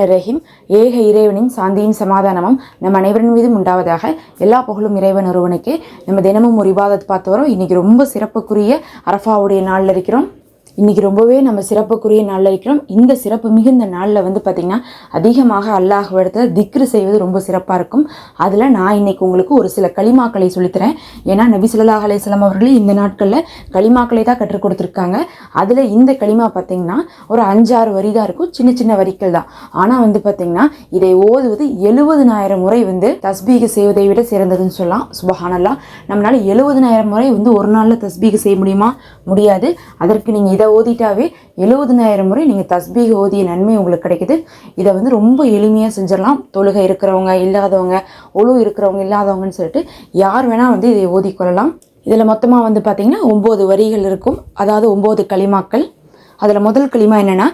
ரஹீம் ஏக இறைவனின் சாந்தியும் சமாதானமும் நம் அனைவரின் மீதும் உண்டாவதாக எல்லா புகழும் இறைவன் ஒருவனுக்கு. நம்ம தினமும் ஒரு இபாதத் பார்த்து வரோம். இன்றைக்கி ரொம்ப சிறப்புக்குரிய அரஃபாவுடைய நாளில் இருக்கிறோம். இன்றைக்கி ரொம்பவே நம்ம சிறப்புக்குரிய நாளில் இருக்கிறோம். இந்த சிறப்பு மிகுந்த நாளில் வந்து பார்த்திங்கன்னா அதிகமாக அல்லாஹ் இடத்துல திக்ரு செய்வது ரொம்ப சிறப்பாக இருக்கும். அதில் நான் இன்றைக்கி உங்களுக்கு ஒரு சில களிமாக்களை சொல்லித்தரேன். ஏன்னா நபி சுல்லாஹ் அலையம் அவர்களே இந்த நாட்களில் களிமாக்களை தான் கற்றுக் கொடுத்துருக்காங்க. அதில் இந்த களிமா பார்த்திங்கன்னா ஒரு அஞ்சாறு வரி தான் இருக்கும். சின்ன சின்ன வரிகள் தான். ஆனால் வந்து பார்த்திங்கன்னா இதை ஓதுவது எழுபதுனாயிரம் முறை வந்து தஸ்பீக செய்வதை விட சிறந்ததுன்னு சொல்லலாம். சுபஹானல்லாம் நம்மளால் எழுபதுனாயிரம் முறை வந்து ஒரு நாளில் தஸ்பீக செய்ய முடியுமா? முடியாது. அதற்கு நீங்கள் இதை ஓதிட்டாவே எழுபதுனாயிரம் முறை நீங்கள் தஸ்பீக ஓதிய நன்மை உங்களுக்கு கிடைக்குது. இதை வந்து ரொம்ப எளிமையாக செஞ்சிடலாம். தொழுகை இருக்கிறவங்க இல்லாதவங்க ஒழு இருக்கிறவங்க இல்லாதவங்கன்னு சொல்லிட்டு யார் வேணால் வந்து இதை ஓதிக்கொள்ளலாம் இதில் மொத்தமாக வந்து பார்த்திங்கன்னா ஒம்பது வரிகள் இருக்கும். அதாவது ஒம்பது களிமாக்கள். அதில் முதல் களிமா என்னென்னா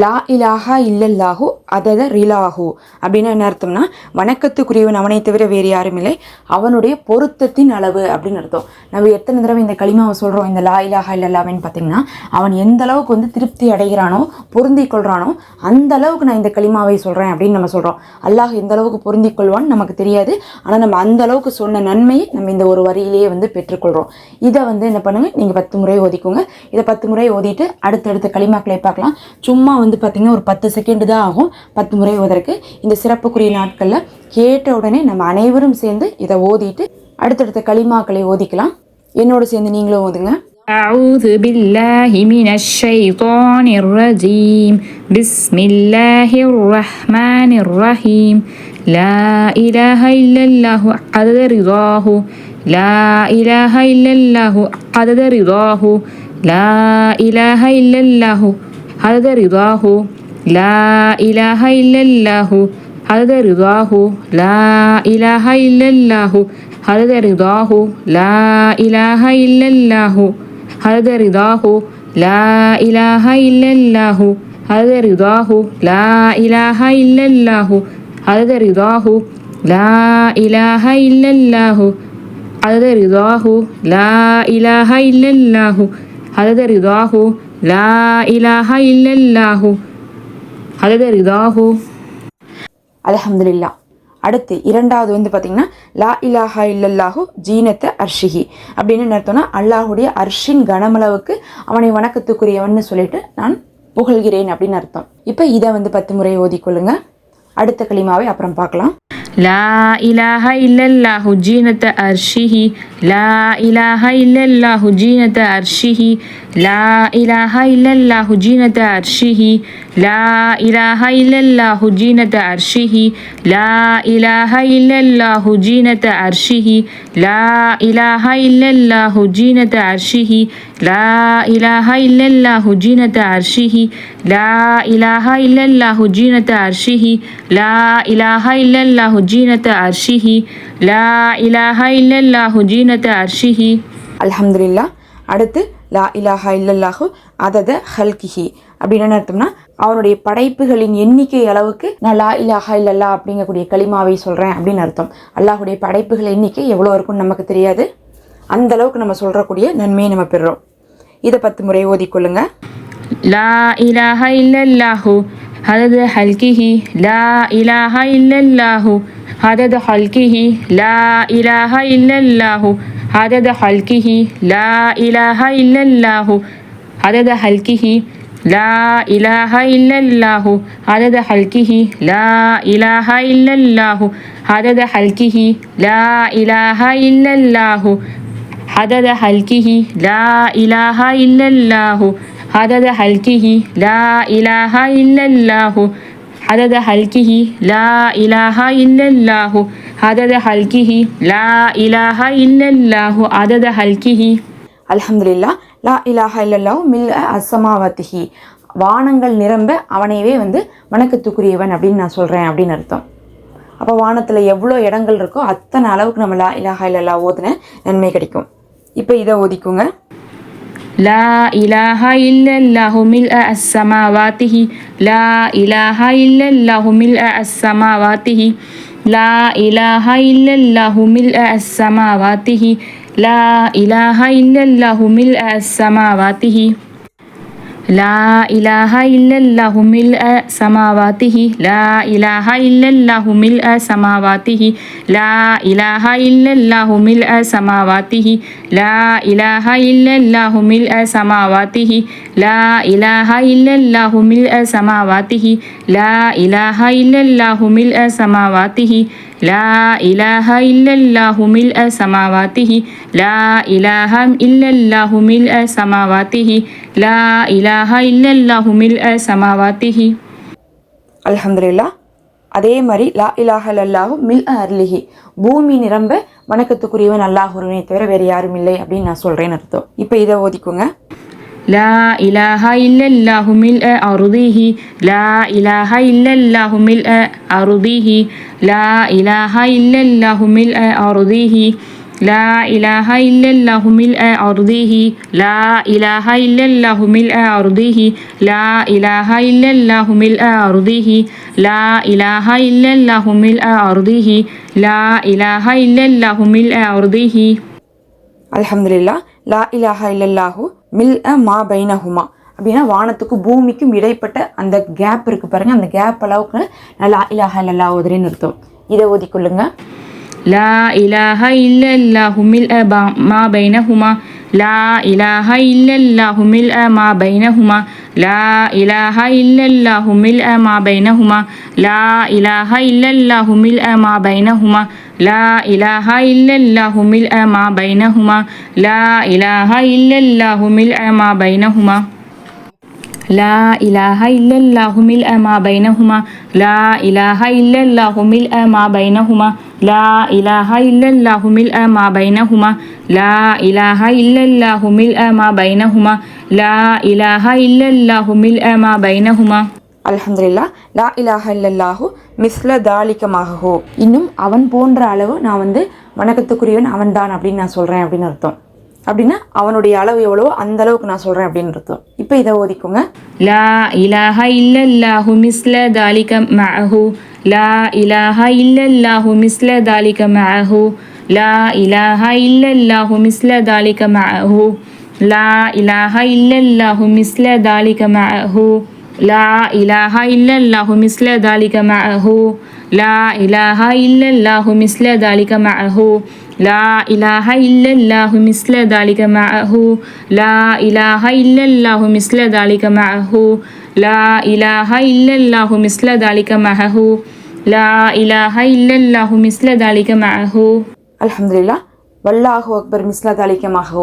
லா இலாஹா இல்லல்லாஹு அதத ரிலாஹு. அப்படின்னு என்ன அர்த்தம்னா வணக்கத்துக்குரியவன் அவனை தவிர வேறு யாரும் இல்லை. அவனுடைய பொருத்தத்தின் அளவு அப்படின்னு அர்த்தம். நம்ம எத்தனை தடவை இந்த களிமாவை சொல்கிறோம் இந்த லா இலாஹா இல்லல்லாவின்னு பார்த்தீங்கன்னா அவன் எந்த அளவுக்கு வந்து திருப்தி அடைகிறானோ பொருந்தி கொள்கிறானோ அந்த அளவுக்கு நான் இந்த களிமாவை சொல்கிறேன் அப்படின்னு நம்ம சொல்கிறோம் அல்லாஹ் எந்த அளவுக்கு பொருந்தி கொள்வான்னு நமக்கு தெரியாது. ஆனால் நம்ம அந்த அளவுக்கு சொன்ன நன்மையை நம்ம இந்த ஒரு வரியிலேயே வந்து பெற்றுக்கொள்கிறோம் இதை வந்து என்ன பண்ணுங்கள் நீங்கள் பத்து முறை ஓதிக்கோங்க. இதை பத்து முறை ஓதிட்டு அடுத்தடுத்த களிமாக்களை பார்க்கலாம். சும்மா வந்து பார்த்திங்கன்னா ஒரு பத்து செகண்ட் தான் ஆகும் பத்து முறை ஓதற்கு இந்த சிறப்புக்குரிய நாட்களில் கேட்ட உடனே நம்ம அனைவரும் சேர்ந்து இதை ஓதிட்டு அடுத்தடுத்த களிமாக்களை ஓதிக்கலாம் என்னோட சேர்ந்து நீங்களும் ஓதுங்க أعوذ بالله من الشيطان الرجيم بسم الله الرحمن الرحيم لا إله إلا الله عدد رضاه لا إله إلا الله عدد رضاه لا إله إلا الله عدد رضاه لا إله إلا الله. عدد رضاه لا إله إلا الله. عدد رضاه لا إله إلا الله. عدد رضاه لا إله إلا الله. عدد رضاه لا إله إلا الله. عدد رضاه لا إله إلا الله. عدد رضاه لا إله إلا الله. عدد رضاه லா இலாஹா இல்லல்லாஹு அதுதான் இருக்குதாஹு அலஹம்துல்லா அடுத்து இரண்டாவது வந்து பார்த்தீங்கன்னா லா இலாஹா இல்லல்லாஹு ஜீனத்த அர்ஷிஹி. அப்படின்னு என்ன அர்த்தம்னா அல்லாஹுடைய அர்ஷின் கனமளவுக்கு அவனை வணக்கத்துக்குரியவன்னு சொல்லிட்டு நான் புகழ்கிறேன் அப்படின்னு அர்த்தம். இப்போ இதை வந்து பத்து முறை ஓதிக்கொள்ளுங்க. அடுத்த களிமாவை அப்புறம் பார்க்கலாம். لا إله إلا الله جينة أرشه لا إله إلا الله جينة أرشه لا إله إلا الله جينة أرشه لا إله إلا الله جينة أرشه لا إله إلا الله جينة أرشه لا إله إلا الله جينة أرشه لا إله إلا الله جينة أرشه لا إله إلا الله جينة أرشه لا إله إلا الله جينة أرشه لا إله إلا الله جينة أرشه அல்ஹம்துலில்லா அடுத்து லா இலாஹா இல்லல்லாஹு அதத ஹல்கிஹி அப்படின்னு என்ன அர்த்தம்னா அவனுடைய படைப்புகளின் எண்ணிக்கை அளவுக்கு நான் லா இலாஹா இல்லல்லா அப்படிங்கக்கூடிய களிமாவை சொல்கிறேன் அப்படின்னு அர்த்தம் அல்லாஹுடைய படைப்புகள் எண்ணிக்கை எவ்வளோ இருக்கும்னு நமக்கு தெரியாது அந்த அளவுக்கு நம்ம சொல்கிறக்கூடிய நன்மையை நம்ம பெறுறோம் இதை பத்து முறை ஓதிக்கொள்ளுங்க لا إله إلا الله عدد خلقه لا إله إلا الله عدد خلقه لا إله إلا الله عدد خلقه لا إله إلا الله عدد خلقه لا إله إلا الله عدد خلقه لا إله إلا الله عدد خلقه لا إله إلا الله ஹதத ஹல்கிஹி லா இலாஹா இல்லல்லாஹு. ஹதத ஹல்கிஹி லா இலாஹா இல்லல்லாஹு. ஹதத ஹல்கிஹி லா இலாஹா இல்லல்லாஹு. ஹதத ஹல்கிஹி லா இலாஹா இல்லல்லாஹு. ஹதத ஹல்கிஹி. அலமதுல்லா லா இலாஹா இல்லல்லாஹு மில் அசமாவத்திஹி வானங்கள் நிரம்ப அவனையவே வந்து வணக்கத்துக்குரியவன் அப்படின்னு நான் சொல்கிறேன் அப்படின்னு அர்த்தம். அப்போ வானத்தில் எவ்வளோ இடங்கள் இருக்கோ அத்தனை அளவுக்கு நம்ம லா இலாஹா இல்லல்லா ஓதுன நன்மை கிடைக்கும். இப்போ இதை ஒதிக்குங்க லா இலாஹா இல்லல்லாஹு மில் அஸ்ஸமாவாத்திஹி லா இலாஹா இல்லல்லாஹு மில் அஸ்ஸமாவாத்திஹி லா இலாஹா இல்லல்லாஹு மில் அஸ்ஸமாவாத்திஹி லா இலாஹா இல்லல்லாஹு மில் அஸ்ஸமாவாத்திஹி লা ইলাহা ইল্লাল্লাহু মিল সামাওয়াতিহি, লা ইলাহা ইল্লাল্লাহু মিল সামাওয়াতিহি, লা ইলাহা ইল্লাল্লাহু মিল সামাওয়াতিহি, লা ইলাহা ইল্লাল্লাহু মিল সামাওয়াতিহি, লা ইলাহা ইল্লাল্লাহু মিল সামাওয়াতিহি, লা ইলাহা ইল্লাল্লাহু মিল সামাওয়াতিহি லா இலாஹ இல்லல்லாஹுமில் அ சமாவாத்திஹி லா இலாஹம் இல்லல்லாஹு மில் அ சமாவாத்திஹி லா இலாஹ இல்லல்லாஹுமில் அ சமாவாத்திஹி அலமதுல்லா அதே மாதிரி லா இலாஹ லல்லாஹு மில் அர்லிஹி பூமி நிரம்ப வணக்கத்துக்குரியவன் அல்லாஹ் ஒருவனே தவிர வேறு யாரும் இல்லை அப்படின்னு நான் சொல்கிறேன்னு அர்த்தம். இப்போ இதை ஓதிக்குங்க. لا إله إلا الله ملء أرضه. لا إله إلا الله ملء أرضه. لا إله إلا الله ملء أرضه. لا إله إلا الله ملء أرضه. لا إله إلا الله ملء أرضه. لا إله إلا الله ملء أرضه. لا إله إلا الله ملء أرضه. لا إله إلا الله ملء أرضه. الحمد لله. لا إله إلا الله மில் அ மா பைனஹுமா. அப்படின்னா வானத்துக்கும் பூமிக்கும் இடைப்பட்ட அந்த கேப் இருக்குது பாருங்கள் அந்த கேப் அளவுக்கு நல்லா இலாஹ லல்லா ஓதுறேன்னு அர்த்தம். இதை ஓதிக்கொள்ளுங்க. லா இலாஹ இல்லல்லா ஹுமில் அ மா பைனஹுமா. லா இலாஹ இல்லல்லா ஹுமில் அ மா பைனஹுமா. لا إله إلا الله ملء ما بينهما. لا إله إلا الله ملء ما بينهما. لا إله إلا الله ملء ما بينهما. لا إله إلا الله ملء ما بينهما. லா இலாஹ இல்லல்லாஹுமில் அமா பைனஹுமா லா இலாஹ இல்லல்லாஹுமில் அமா பைனஹுமா லா இலாஹ இல்லல்லாஹுமில் அமா பைனஹுமா லா இலாஹ இல்லல்லாஹுமில் அமா பைனஹுமா லா இலாஹ இல்லல்லாஹுமில் அமா பைனஹுமா அலமதுல்லா லா இலாஹ இல்லல்லாஹு மிஸ்ல தாலிக்கமாகஹோ இன்னும் அவன் போன்ற அளவு நான் வந்து வணக்கத்துக்குரியவன் அவன்தான் அப்படின்னு நான் சொல்கிறேன் அப்படின்னு அர்த்தம். அப்படின்னா அவனுடைய அளவு எவ்வளவோ அந்த அளவுக்கு நான் சொல்கிறேன் அப்படின்னு அர்த்தம். இப்போ இதை ஓதிக்குங்க. லா இலாஹ இல்லல்லாஹு மிஸ்ல தாலிக மஹு லா இலாஹ இல்லல்லாஹு மிஸ்ல தாலிக மஹு லா இலாஹ இல்லல்லாஹு மிஸ்ல தாலிக மஹு லா இலாஹ இல்லல்லாஹு மிஸ்ல தாலிக மஹு லா இலாஹ இல்லல்லாஹு மிஸ்ல தாலிக மஹு لا إله إلا الله مثل ذلك معه. لا إله إلا الله مثل ذلك معه. لا إله إلا الله مثل ذلك معه. لا إله إلا الله مثل ذلك معه. لا إله إلا الله مثل ذلك معه. لا إله إلا الله مثل ذلك معه.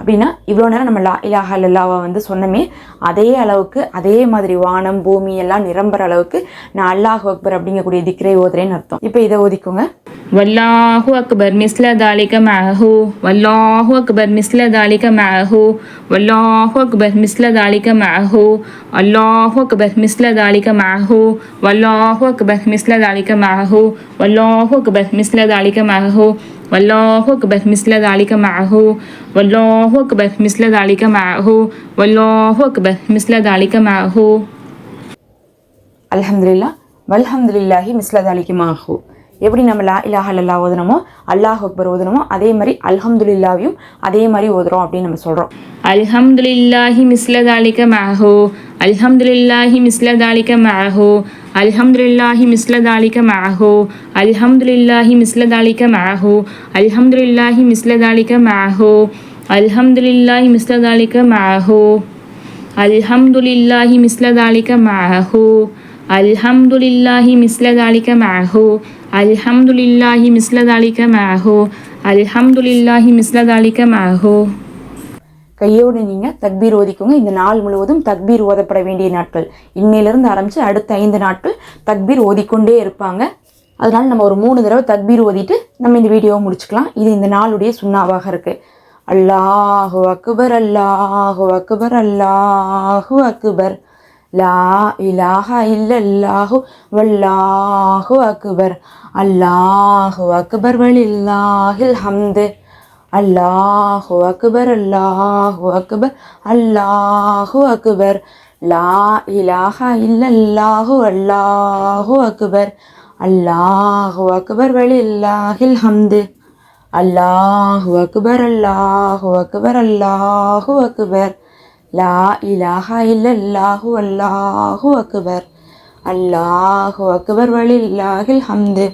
அப்படின்னா இவ்வளோ நேரம் நம்ம லா இலாஹா இல்லாவை வந்து சொன்னமே அதே அளவுக்கு அதே மாதிரி வானம் பூமி எல்லாம் நிரம்புற அளவுக்கு நான் அல்லாஹ் அக்பர் அப்படிங்கக்கூடிய திக்ரை ஓதுறேன்னு அர்த்தம். இப்போ இதை ஓதிக்கோங்க. வல்லாஹு அக்பர் மிஸ்ல தாலிக மஹூ வல்லாஹு அக்பர் மிஸ்ல தாலிக மஹூ வல்லாஹு அக்பர் மிஸ்ல தாலிக மஹூ அல்லாஹு அக்பர் மிஸ்ல தாலிக மஹூ வல்லாஹு அக்பர் மிஸ்ல தாலிக மஹூ வல்லாஹு அக்பர் மிஸ்ல தாலிக மஹூ வல்லாஹு அக்பர் மிஸ்ல தாலிக மஹு வல்லாஹு அக்பர் மிஸ்ல தாலிக மஹு வல்லாஹு அக்பர் மிஸ்ல தாலிக மஹு அலமதுல்லா வல்ஹம்துல்லாஹி மிஸ்ல தாலிக மஹு எப்படி நம்ம லா இலாஹ் அல்லா ஓதுனமோ அல்லாஹ் அக்பர் ஓதுனமோ அதே மாதிரி அல்ஹம்துலில்லாவையும் அதே மாதிரி ஓதுறோம் அப்படின்னு நம்ம சொல்கிறோம் அல்ஹம்துலில்லாஹி மிஸ்ல தாலிக மஹு அல்ஹம்துலில்லாஹி மிஸ்ல தாலிக மஹு அல்ஹம்துலில்லாஹி மிஸ்லதாலிக மாஹோ. அல்ஹம்துலில்லாஹி மிஸ்லதாலிக மாஹோ. அல்ஹம்துலில்லாஹி மிஸ்லதாலிக மாஹோ. அல்ஹம்துலில்லாஹி மிஸ்லதாலிக மாஹோ. அல்ஹம்துலில்லாஹி மிஸ்லதாலிக மாஹோ. அல்ஹம்துலில்லாஹி மிஸ்லதாலிக மாஹோ. அல்ஹம்துலில்லாஹி மிஸ்லதாலிக மாஹோ. அல்ஹம்துலில்லாஹி மிஸ்லதாலிக மாஹோ. கையோடு நீங்கள் தக்பீர் ஓதிக்கோங்க இந்த நாள் முழுவதும் தக்பீர் ஓதப்பட வேண்டிய நாட்கள். இன்னையிலிருந்து ஆரம்பித்து அடுத்த ஐந்து நாட்கள் தக்பீர் ஓதிக்கொண்டே இருப்பாங்க. அதனால் நம்ம ஒரு மூணு தடவை தக்பீர் ஓதிட்டு நம்ம இந்த வீடியோவை முடிச்சுக்கலாம். இது இந்த நாளுடைய சுண்ணாவாக இருக்குது அல்லாஹு அக்பர் அல்லாஹு அக்பர் அல்லாஹு அக்பர். லா இலாஹ இல்லல்லாஹு வல்லாஹு அக்பர். அல்லாஹு அக்பர் வலில்லாஹில் ஹம்து. அல்லாஹு அக்பர் அல்லாஹு அக்பர் அல்லாஹு அக்பர். லா இலாஹா இல்லல்லாஹு அல்லாஹு அக்பர். அல்லாஹு அக்பர் வலில்லாஹில் ஹம்து. அல்லாஹு அக்பர் அல்லாஹு அக்பர் அல்லாஹு அக்பர். லா இலாஹா இல்லல்லாஹு அல்லாஹு அக்பர். அல்லாஹு அக்பர் வலில்லாஹில் ஹம்து.